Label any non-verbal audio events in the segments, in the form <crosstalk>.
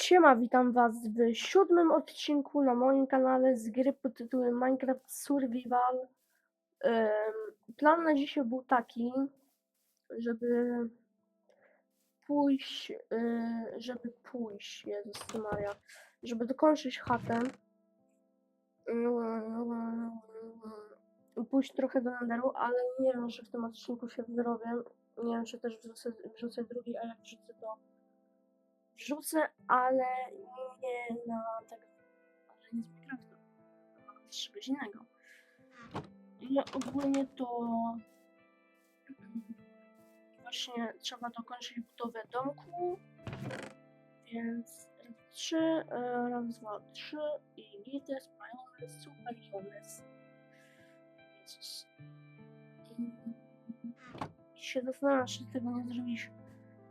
Siema, witam was w siódmym odcinku na moim kanale z gry pod tytułem Minecraft Survival. Plan na dzisiaj był taki, żeby pójść, y, żeby pójść, Jezus Maria, żeby dokończyć chatę. Pójść trochę do Netheru, ale nie wiem, czy w tym odcinku się wyrobię. Nie wiem, czy też wrzucę, wrzucę drugi, a jak wrzucę to wrzucę, ale nie na tego, ale nie z Minecrafta, na z czegoś innego. I ogólnie to właśnie trzeba dokończyć budowę domku, więc raz, trzy, e, raz, dwa, trzy i gites, majonez, super jones. Jezus. I się zastanawiam, czy tego nie zrobisz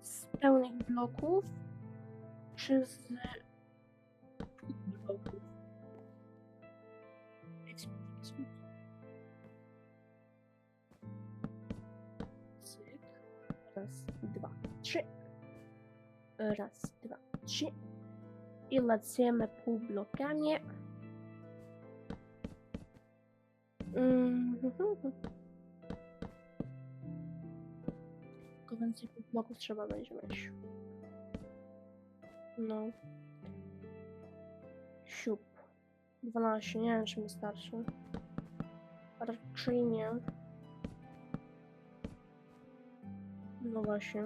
z pełnych bloków, czy z. Raz, dwa, trzy. Raz, dwa, trzy. I lecimy półblokami. Mhm. Tylko więcej bloków trzeba będzie mieć. No. Siup. 12, nie wiem czy mi starczy. Raczej nie. No właśnie.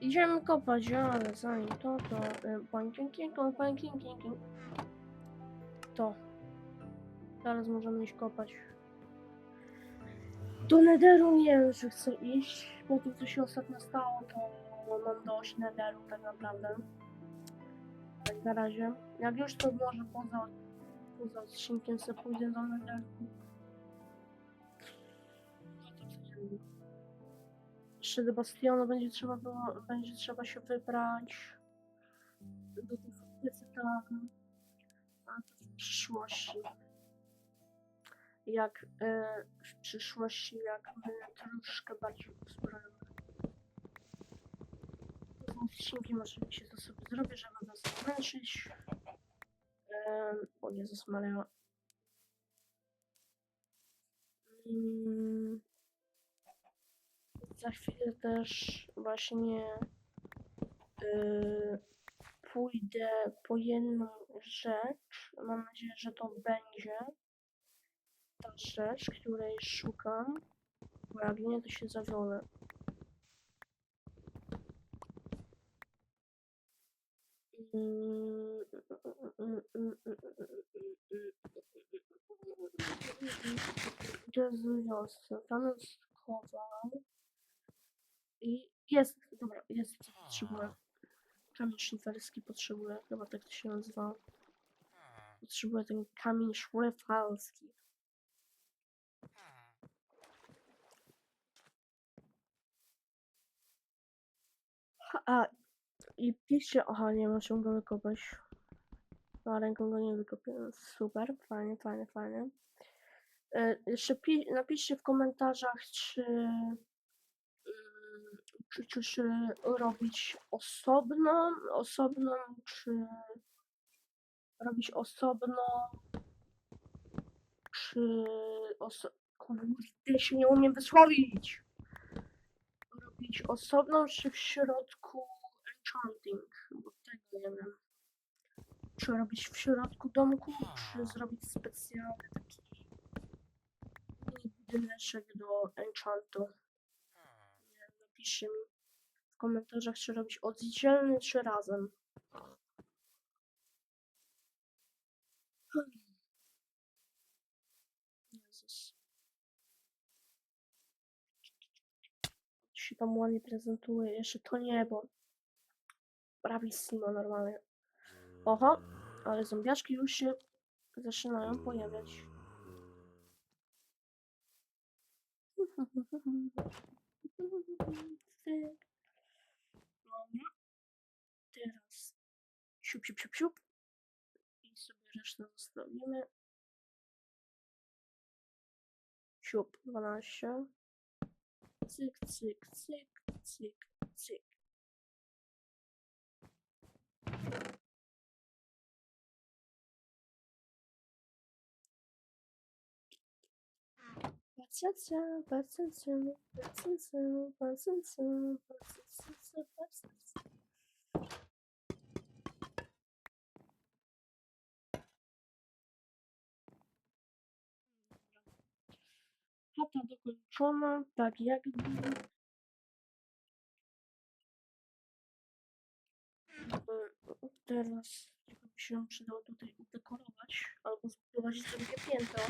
Idziemy kopać, ale zanim to, to... y, king, king. To. Teraz możemy iść kopać. Do Netheru nie wiem, czy chcę iść. Po tym, co się ostatnio stało, to mam dość Netheru tak naprawdę. Tak na razie. Jak już to może poza, poza odcinkiem sobie pójdę do Netheru. Jeszcze do Bastionu będzie trzeba było, będzie trzeba się wybrać. Do. A to w przyszłości jak e, w przyszłości, jak będę troszkę bardziej uzbrojony. Odcinkiem oczywiście to sobie zrobię, żeby was zmęczyć. E, o Jezus Maria. Mm, za chwilę też właśnie e, pójdę po jedną rzecz. Mam nadzieję, że to będzie ta rzecz, której szukam, bo jak nie, to się zawiolę. W wiosce? Tam jest kowal. I jest, dobra, jest potrzebuję. Kamień szliferski potrzebuję, chyba tak to się nazywa. Potrzebuję ten kamień szliferski. A, i piszcie, aha, nie muszę go wykopać. A ręką go nie wykopię. Super, fajnie, fajnie, fajnie. E, jeszcze pi- napiszcie w komentarzach, czy, mm, czy, czy, czy robić osobno, osobną, czy robić osobno, czy oso... Kurde, się nie umiem wysłowić. Robić osobną, czy w środku enchanting, bo tego nie wiem. Czy robić w środku domku, czy zrobić specjalny taki mini do enchantu. Nie wiem, napiszcie mi w komentarzach, czy robić oddzielny, czy razem. Jezus. się tam ładnie prezentuje. Jeszcze to niebo. Bravissimo normalnie. Oho, ale zombiaczki już się zaczynają pojawiać. Dobra. Teraz siup, siup, siup, siup. I sobie resztę zostawimy. Siup, 12. Cyk, cyk, cyk, cyk, cyk. Chata dokończona, tak jak było. Teraz by się przydało tutaj udekorować albo zbudować drugie piętro.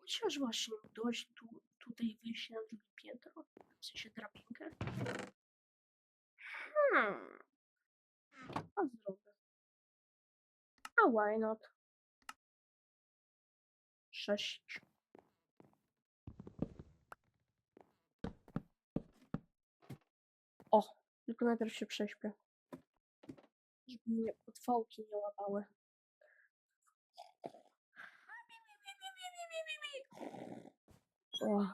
Chociaż właśnie dość tu, tutaj wyjść na drugie piętro, w sensie drabinkę. Hmm. A zrobię. A why not? Sześć. O, tylko najpierw się prześpię. Mnie potwołki nie łapały. O,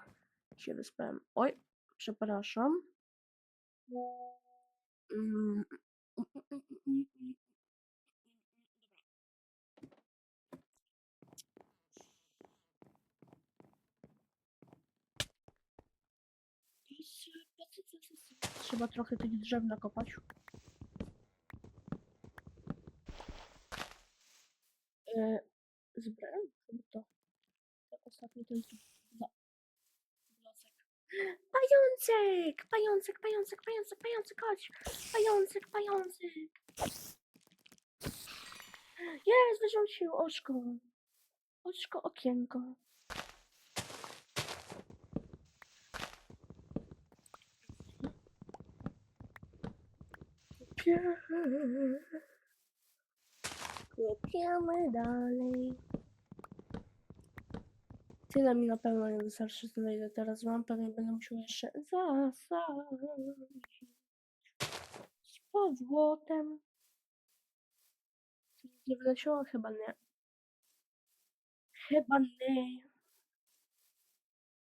się wyspałem. Oj, przepraszam. Mm, Trzeba trochę tych drzew nakopać. E, zebrałem chyba to. To jest blo- blocek. Pajączek! Pajączek, pajączek, pajączek, pajączek, chodź! Pajączek, pajączek! Jest, wyrzucił oczko. Oczko, okienko. Kopiemy. Kopiemy dalej. Tyle mi na pewno nie wystarczy, tyle ile teraz mam. Pewnie będę musiał jeszcze zasadzić z powrotem. Coś Nie wleciało? Chyba nie. Chyba nie.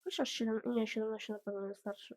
Chociaż 7, nie, 17 na pewno nie starczy.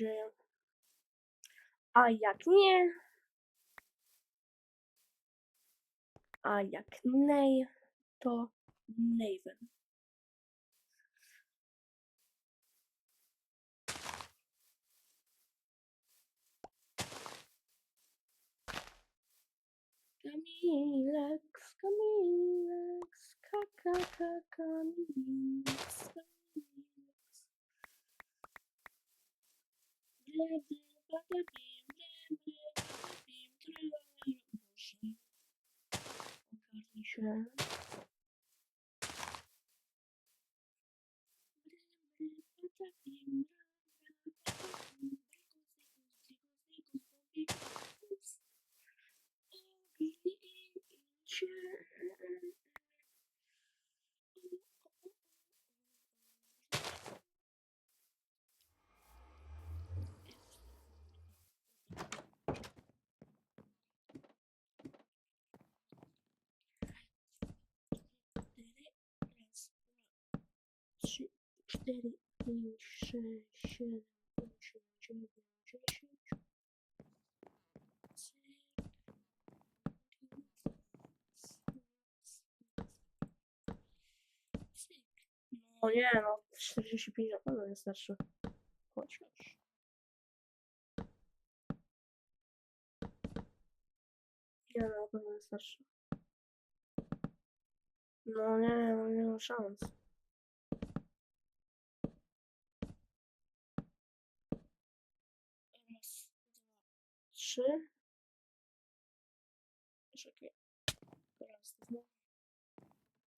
nadzieję. A jak nie? A jak nie, to Naven. Kamilek, Kamilek, Kamilek. Şöyle. Thank you. 4, 5, 6, 7, 8, 9, 10. O nie, no 45 na pewno nie starszy. Chociaż. Nie, na pewno nie starszy. No nie, no nie ma szans. Trzy. Czekaj. Raz,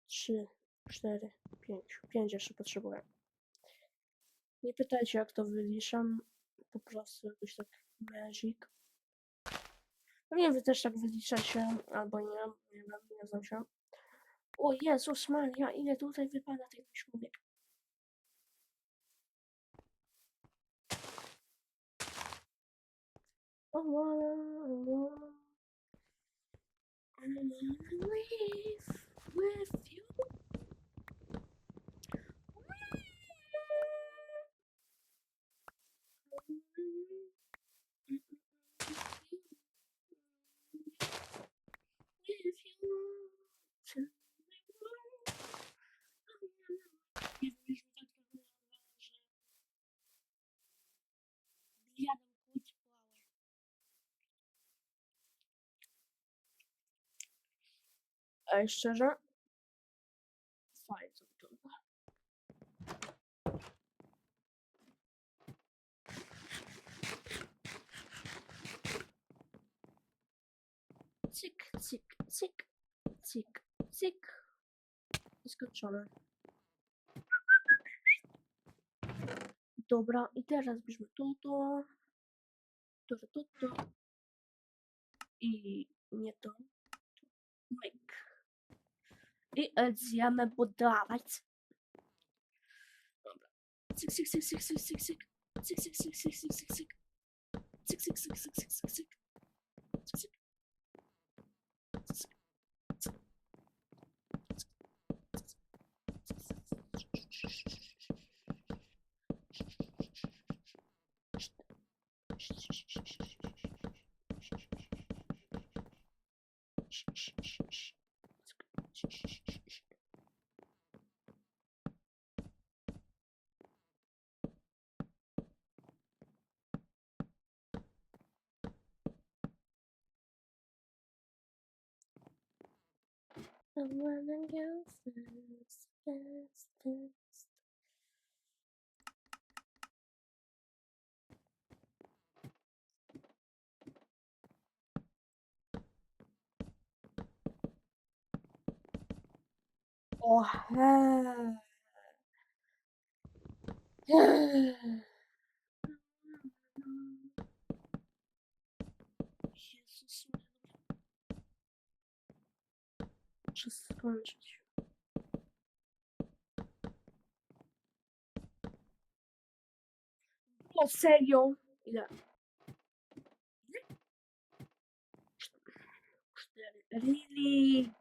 trzy, cztery, pięć. Pięć jeszcze potrzebuję. Nie pytajcie jak to wyliczam. Po prostu jakoś tak magic. Pewnie wy też tak wyliczacie, albo nie, nie wiem, nie znam się. O Jezus Maria, ile tutaj wypada tych człowiek. you. Ej, szczerze? Fajnie to wygląda. Cyk, cyk, cyk, cyk, cyk. I skończone. Dobra, i teraz bierzmy to, to, to, to, to, to. I nie to. I będziemy budować. Dobra. Cyk, cyk, cyk, someone else's best, best. Oh, <sighs> <sighs> Muszę skończyć. O serio? Ile? Cztery. Really?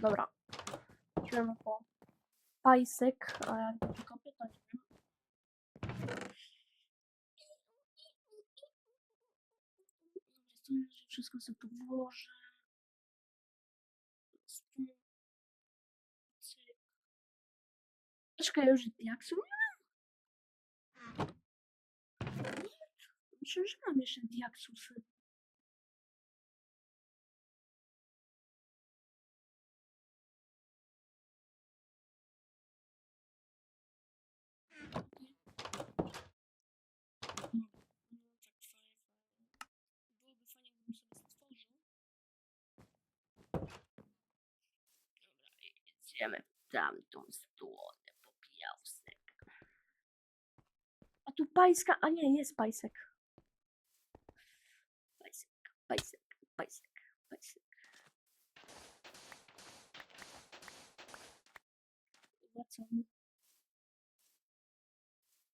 Dobra. Idziemy po pajsek, a jak go wykopię, to nie wiem. Że wszystko sobie. Cyk. Czekaj, już nie mam? Myślę, że mam jeszcze diaksusy. idziemy w tamtą stronę po piasek. A tu pajska, a nie, jest pajsek. Pajsek, pajsek, pajsek, pajsek. Wracamy.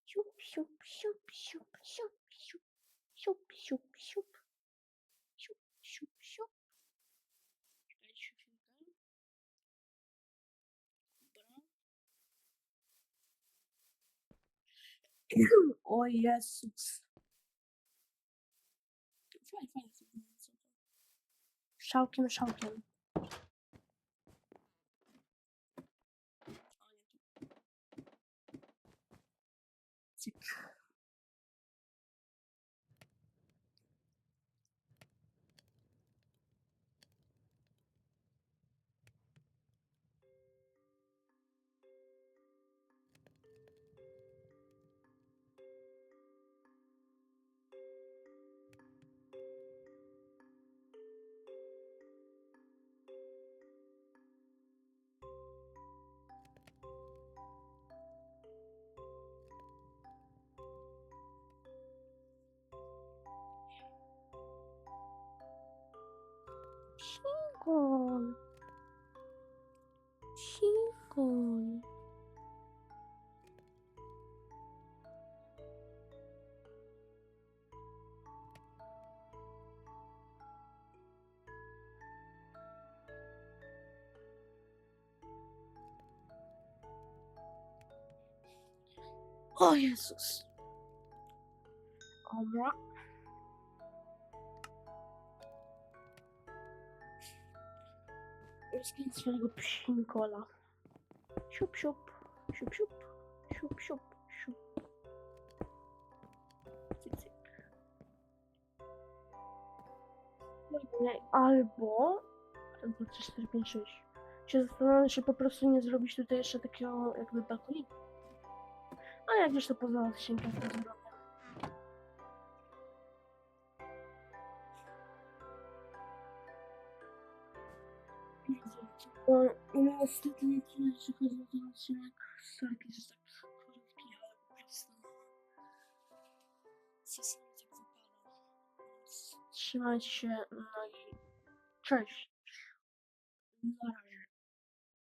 Siup, siup, siup, siup, siup, siup, siup, siup. O Jezus. Fajnie, fajnie. O Jezus. Dobra. Rozkryć swojego psinkola. Siup, siup, siup, siup, siup, siup, siup. Cyk, cyk. Albo... Dwa, trzy, cztery, pięć, sześć. Się zastanawiam, czy po prostu nie zrobić tutaj jeszcze takiego jakby balkonika. A jak już to poza odcinkiem to zrobię. Bo no, niestety nie tyle, jeśli chodzi o ten odcinek. Sorki, że tak krótki, ale po prostu czasami tak wypada. Trzymajcie się, no i cześć. Na razie.